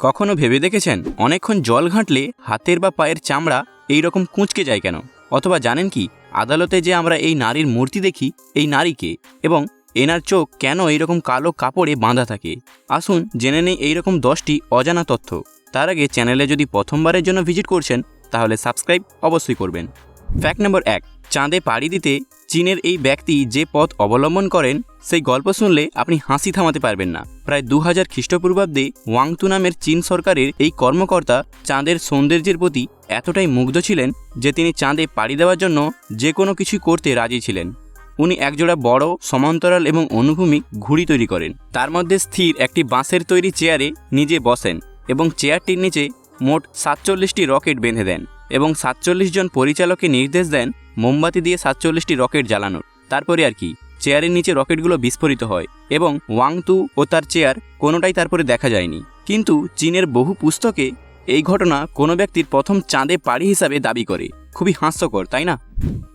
কখনো ভেবে দেখেছেন? অনেকক্ষণ জল ঘাঁটলে হাতের বা পায়ের চামড়া এই রকম কুঁচকে যায় কেন? অথবা জানেন কি, আদালতে যে আমরা এই নারীর মূর্তি দেখি, এই নারীকে এবং এনার চোখ কেন এইরকম কালো কাপড়ে বাঁধা থাকে? আসুন জেনে নেই এইরকম দশটি অজানা তথ্য। তার আগে চ্যানেলে যদি প্রথমবারের জন্য ভিজিট করছেন, তাহলে সাবস্ক্রাইব অবশ্যই করবেন। ফ্যাক্ট নম্বর এক, চাঁদে পাড়ি দিতে চীনের এই ব্যক্তি যে পথ অবলম্বন করেন, সেই গল্প শুনলে আপনি হাসি থামাতে পারবেন না। প্রায় দু হাজার খ্রিস্টপূর্বাব্দে ওয়াংতু নামের চীন সরকারের এই কর্মকর্তা চাঁদের সৌন্দর্যের প্রতি এতটাই মুগ্ধ ছিলেন যে তিনি চাঁদে পাড়ি দেওয়ার জন্য যে কোনো কিছু করতে রাজি ছিলেন। উনি একজোড়া বড়, সমান্তরাল এবং অনুভূমিক ঘুড়ি তৈরি করেন। তার মধ্যে স্থির একটি বাঁশের তৈরি চেয়ারে নিজে বসেন এবং চেয়ারটির নিচে মোট সাতচল্লিশটি রকেট বেঁধে দেন। এবং সাতচল্লিশ জন পরিচালককে নির্দেশ দেন মোমবাতি দিয়ে সাতচল্লিশটি রকেট জ্বালানোর। তারপরে আর কি, চেয়ারের নিচে রকেটগুলো বিস্ফোরিত হয় এবং ওয়াংতু ও তার চেয়ার কোনোটাই তারপরে দেখা যায়নি। কিন্তু চীনের বহু পুস্তকে এই ঘটনা কোনো ব্যক্তির প্রথম চাঁদে পাড়ি হিসাবে দাবি করে। খুবই হাস্যকর, তাই না?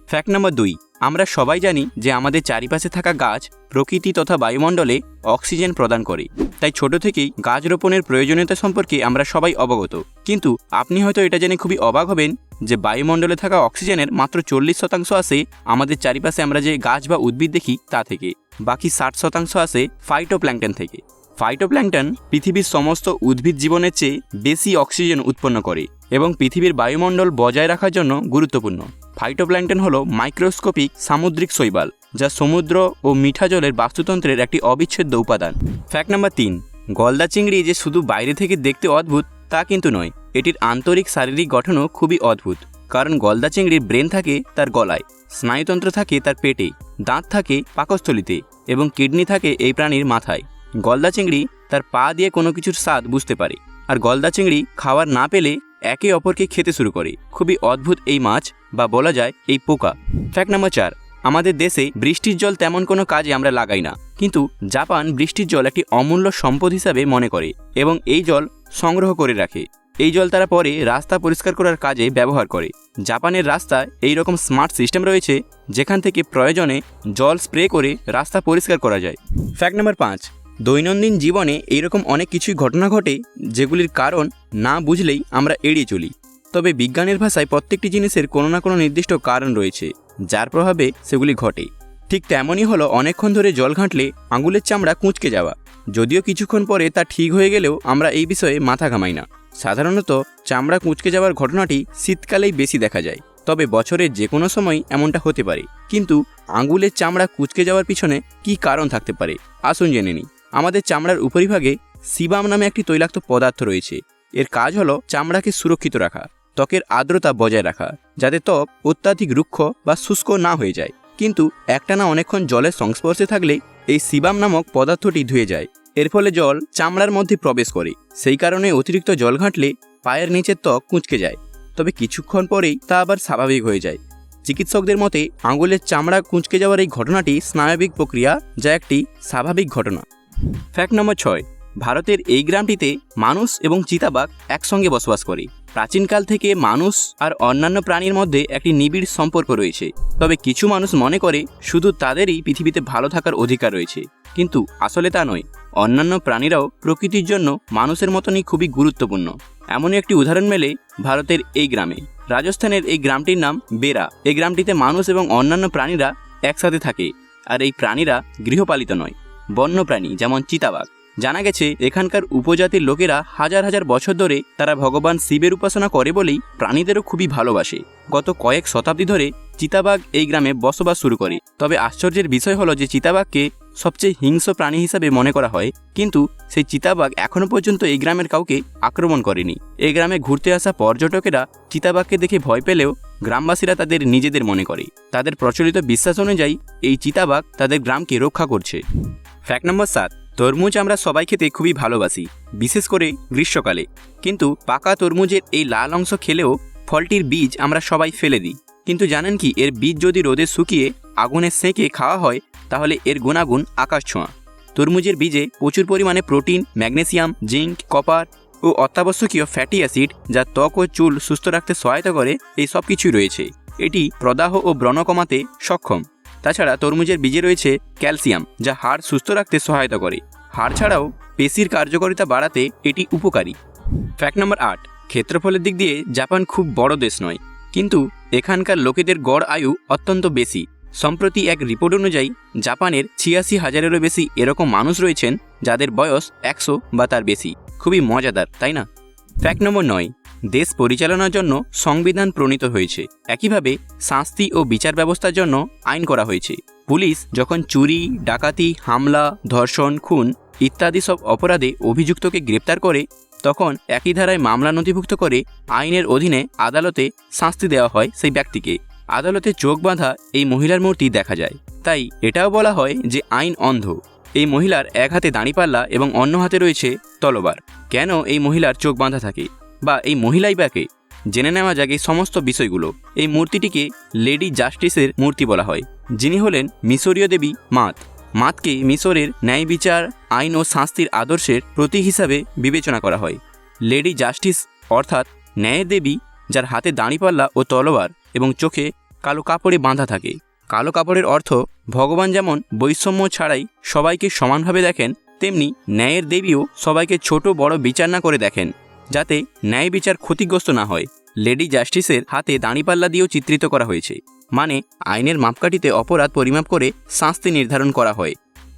ফ্যাক্ট নাম্বার দুই, আমরা সবাই জানি যে আমাদের চারিপাশে থাকা গাছ প্রকৃতি তথা বায়ুমণ্ডলে অক্সিজেন প্রদান করে। তাই ছোট থেকেই গাছ রোপণের প্রয়োজনীয়তা সম্পর্কে আমরা সবাই অবগত। কিন্তু আপনি হয়তো এটা জেনে খুবই অবাক হবেন যে বায়ুমণ্ডলে থাকা অক্সিজেনের মাত্র চল্লিশ শতাংশ আসে আমাদের চারিপাশে আমরা যে গাছ বা উদ্ভিদ দেখি তা থেকে। বাকি ষাট শতাংশ আসে ফাইটোপ্ল্যাঙ্কটন থেকে। ফাইটোপ্ল্যাঙ্কটন পৃথিবীর সমস্ত উদ্ভিদ জীবনের চেয়ে বেশি অক্সিজেন উৎপন্ন করে এবং পৃথিবীর বায়ুমণ্ডল বজায় রাখার জন্য গুরুত্বপূর্ণ। ফাইটোপ্ল্যাঙ্কটন হল মাইক্রোস্কোপিক সামুদ্রিক শৈবাল, যা সমুদ্র ও মিঠা জলের বাস্তুতন্ত্রের একটি অবিচ্ছেদ্য উপাদান। ফ্যাক্ট নাম্বার তিন, গলদা চিংড়ি যে শুধু বাইরে থেকে দেখতে অদ্ভুত তা কিন্তু নয়। এটির আন্তরিক শারীরিক গঠনও খুবই অদ্ভুত। কারণ গলদা চিংড়ির ব্রেন থাকে তার গলায়, স্নায়ুতন্ত্র থাকে তার পেটে, দাঁত থাকে পাকস্থলিতে এবং কিডনি থাকে এই প্রাণীর মাথায়। গলদা চিংড়ি তার পা দিয়ে কোনো কিছুর স্বাদ বুঝতে পারে আর গলদা চিংড়ি খাওয়ার না পেলে একে অপরকে খেতে শুরু করে। খুবই অদ্ভুত এই মাছ বা বলা যায় এই পোকা। ফ্যাক্ট নাম্বার চার, আমাদের দেশে বৃষ্টির জল তেমন কোনো কাজে আমরা লাগাই না। কিন্তু জাপান বৃষ্টির জল একটি অমূল্য সম্পদ হিসাবে মনে করে এবং এই জল সংগ্রহ করে রাখে। এই জল তারা পরে রাস্তা পরিষ্কার করার কাজে ব্যবহার করে। জাপানের রাস্তায় এই রকম স্মার্ট সিস্টেম রয়েছে, যেখান থেকে প্রয়োজনে জল স্প্রে করে রাস্তা পরিষ্কার করা যায়। ফ্যাক্ট নাম্বার পাঁচ, দৈনন্দিন জীবনে এইরকম অনেক কিছুই ঘটনা ঘটে, যেগুলির কারণ না বুঝলেই আমরা এড়িয়ে চলি। তবে বিজ্ঞানের ভাষায় প্রত্যেকটি জিনিসের কোনো না কোনো নির্দিষ্ট কারণ রয়েছে, যার প্রভাবে সেগুলি ঘটে। ঠিক তেমনই হলো অনেকক্ষণ ধরে জল ঘাঁটলে আঙুলের চামড়া কুঁচকে যাওয়া। যদিও কিছুক্ষণ পরে তা ঠিক হয়ে গেলেও আমরা এই বিষয়ে মাথা ঘামাই না। সাধারণত চামড়া কুঁচকে যাওয়ার ঘটনাটি শীতকালেই বেশি দেখা যায়, তবে বছরের যে কোনো সময় এমনটা হতে পারে। কিন্তু আঙুলের চামড়া কুঁচকে যাওয়ার পিছনে কী কারণ থাকতে পারে? আসুন জেনে নিই। আমাদের চামড়ার উপরিভাগে সিবাম নামে একটি তৈলাক্ত পদার্থ রয়েছে। এর কাজ হলো চামড়াকে সুরক্ষিত রাখা, ত্বকের আর্দ্রতা বজায় রাখা, যাতে ত্বক অত্যাধিক রুক্ষ বা শুষ্ক না হয়ে যায়। কিন্তু একটানা অনেকক্ষণ জলের সংস্পর্শে থাকলে এই সিবাম নামক পদার্থটি ধুয়ে যায়। এর ফলে জল চামড়ার মধ্যে প্রবেশ করে। সেই কারণে অতিরিক্ত জল ঘাঁটলে পায়ের নিচের ত্বক কুঁচকে যায়। তবে কিছুক্ষণ পরেই তা আবার স্বাভাবিক হয়ে যায়। চিকিৎসকদের মতে, আঙুলের চামড়া কুঁচকে যাওয়ার এই ঘটনাটি স্নায়বিক প্রক্রিয়া যা একটি স্বাভাবিক ঘটনা। ফ্যাক্ট নম্বর ছয়। ভারতের এই গ্রামটিতে মানুষ এবং চিতাবাঘ একসঙ্গে বসবাস করে। প্রাচীনকাল থেকে মানুষ আর অন্যান্য প্রাণীর মধ্যে একটি নিবিড় সম্পর্ক রয়েছে। তবে কিছু মানুষ মনে করে শুধু তাদেরই পৃথিবীতে ভালো থাকার অধিকার রয়েছে। কিন্তু আসলে তা নয়। অন্যান্য প্রাণীরাও প্রকৃতির জন্য মানুষের মতনই খুবই গুরুত্বপূর্ণ। এমনই একটি উদাহরণ মেলে ভারতের এই গ্রামে। রাজস্থানের এই গ্রামটির নাম বেরা এই গ্রামটিতে মানুষ এবং অন্যান্য প্রাণীরা একসাথে থাকে। আর এই প্রাণীরা গৃহপালিত নয়, বন্য প্রাণী, যেমন চিতাবাঘ। জানা গেছে, এখানকার উপজাতির লোকেরা হাজার হাজার বছর ধরে তারা ভগবান শিবের উপাসনা করে বলেই প্রাণীদেরও খুবই ভালোবাসে। গত কয়েক শতাব্দী ধরে চিতাবাঘ এই গ্রামে বসবাস শুরু করে। তবে আশ্চর্যের বিষয় হলো যে চিতাবাঘকে সবচেয়ে হিংস্র প্রাণী হিসাবে মনে করা হয়, কিন্তু সেই চিতাবাঘ এখনও পর্যন্ত এই গ্রামের কাউকে আক্রমণ করেনি। এই গ্রামে ঘুরতে আসা পর্যটকেরা চিতাবাঘকে দেখে ভয় পেলেও গ্রামবাসীরা তাদের নিজেদের মনে করে। তাদের প্রচলিত বিশ্বাস অনুযায়ী এই চিতাবাঘ তাদের গ্রামকে রক্ষা করছে। ফ্যাক্ট নম্বর সাত। তরমুজ আমরা সবাই খেতে খুবই ভালোবাসি, বিশেষ করে গ্রীষ্মকালে। কিন্তু পাকা তরমুজের এই লাল অংশ খেলেও ফলটির বীজ আমরা সবাই ফেলে দিই। কিন্তু জানেন কি, এর বীজ যদি রোদে শুকিয়ে আগুনে সেঁকে খাওয়া হয়, তাহলে এর গুণাগুণ আকাশ ছোঁয়া। তরমুজের বীজে প্রচুর পরিমাণে প্রোটিন, ম্যাগনেসিয়াম, জিঙ্ক, কপার ও অত্যাবশ্যকীয় ফ্যাটি অ্যাসিড যা ত্বক ও চুল সুস্থ রাখতে সহায়তা করে এই সব কিছুই রয়েছে। এটি প্রদাহ ও ব্রণ কমাতে সক্ষম। তাছাড়া তরমুজের বীজে রয়েছে ক্যালসিয়াম, যা হাড় সুস্থ রাখতে সহায়তা করে। হাড় ছাড়াও পেশির কার্যকারিতা বাড়াতে এটি উপকারী। ফ্যাক্ট নম্বর আট, ক্ষেত্রফলের দিক দিয়ে জাপান খুব বড় দেশ নয়। কিন্তু এখানকার লোকেদের গড় আয়ু অত্যন্ত বেশি। সম্প্রতি এক রিপোর্ট অনুযায়ী, জাপানের ছিয়াশি হাজারেরও বেশি এরকম মানুষ রয়েছেন যাদের বয়স একশো বা তার বেশি। খুবই মজাদার, তাই না? ফ্যাক্ট নম্বর নয় দেশ পরিচালনার জন্য সংবিধান প্রণীত হয়েছে। একইভাবে শাস্তি ও বিচার ব্যবস্থার জন্য আইন করা হয়েছে। পুলিশ যখন চুরি, ডাকাতি, হামলা, ধর্ষণ, খুন ইত্যাদি সব অপরাধে অভিযুক্তকে গ্রেপ্তার করে, তখন একই ধারায় মামলা নথিভুক্ত করে আইনের অধীনে আদালতে শাস্তি দেওয়া হয় সেই ব্যক্তিকে। আদালতে চোখ বাঁধা এই মহিলার মূর্তি দেখা যায়। তাই এটাও বলা হয় যে আইন অন্ধ। এই মহিলার এক হাতে দাঁড়িপাল্লা এবং অন্য হাতে রয়েছে তলবার কেন এই মহিলার চোখ বাঁধা থাকে? বা এই মহিলাই বাকে জেনে নেওয়া যাক এই সমস্ত বিষয়গুলো। এই মূর্তিটিকে লেডি জাস্টিসের মূর্তি বলা হয়। যিনি হলেন মিশরীয় দেবী মাত। মাতকে মিশরের ন্যায় বিচার, আইন ও শাস্তির আদর্শের প্রতীক হিসাবে বিবেচনা করা হয়। লেডি জাস্টিস অর্থাৎ ন্যায়ের দেবী, যার হাতে দাঁড়িপাল্লা ও তলোয়ার এবং চোখে কালো কাপড়ে বাঁধা থাকে। কালো কাপড়ের অর্থ, ভগবান যেমন বৈষম্য ছাড়াই সবাইকে সমানভাবে দেখেন, তেমনি ন্যায়ের দেবীও সবাইকে ছোট বড় বিচার না করে দেখেন। যাতে ন্যায় বিচার ক্ষতিগ্রস্ত না হয়। লেডি জাস্টিসের হাতে দাঁড়িপাল্লা দিয়েও চিত্রিত করা হয়েছে। মানে আইনের মাপকাঠিতে অপরাধ পরিমাপ করে শাস্তি নির্ধারণ করা হয়।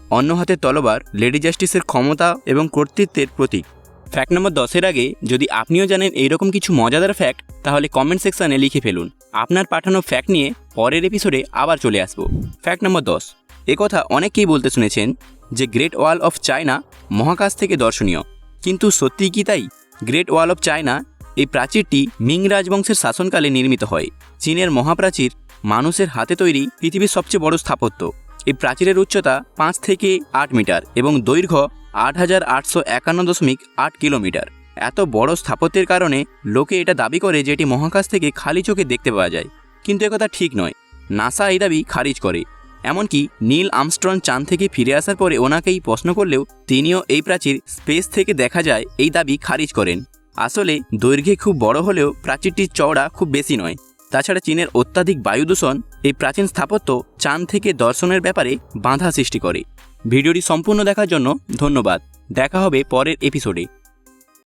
অন্য হাতে তলবার লেডি জাস্টিসের ক্ষমতা এবং কর্তৃত্বের প্রতীক। ফ্যাক্ট নম্বর দশের আগে যদি আপনিও জানেন এইরকম কিছু মজাদার ফ্যাক্ট, তাহলে কমেন্ট সেকশানে লিখে ফেলুন। আপনার পাঠানো ফ্যাক্ট নিয়ে পরের এপিসোডে আবার চলে আসব। ফ্যাক্ট নম্বর দশ। কথা অনেকেই বলতে শুনেছেন যে গ্রেট ওয়াল অফ চায়না মহাকাশ থেকে দর্শনীয়। কিন্তু সত্যিই কি তাই? গ্রেট ওয়াল অফ চায়না, এই প্রাচীরটি মিং রাজবংশের শাসনকালে নির্মিত হয়। চীনের মহাপ্রাচীর মানুষের হাতে তৈরি পৃথিবীর সবচেয়ে বড় স্থাপত্য। এই প্রাচীরের উচ্চতা পাঁচ থেকে আট মিটার এবং দৈর্ঘ্য আট হাজার আটশো একান্ন দশমিক আট কিলোমিটার। এত বড় স্থাপত্যের কারণে লোকে এটা দাবি করে যে এটি মহাকাশ থেকে খালি চোখে দেখতে পাওয়া যায়। কিন্তু একথা ঠিক নয়। নাসা এই দাবি খারিজ করে। এমনকি নীল আমস্ট্রন চাঁদ থেকে ফিরে আসার পরে ওনাকেই প্রশ্ন করলেও তিনিও এই প্রাচীর স্পেস থেকে দেখা যায় এই দাবি খারিজ করেন। আসলে দৈর্ঘ্যে খুব বড় হলেও প্রাচীরটির চওড়া খুব বেশি নয়। তাছাড়া চীনের অত্যাধিক বায়ু দূষণ এই প্রাচীন স্থাপত্য চাঁদ থেকে দর্শনের ব্যাপারে বাধা সৃষ্টি করে। ভিডিওটি সম্পূর্ণ দেখার জন্য ধন্যবাদ। দেখা হবে পরের এপিসোডে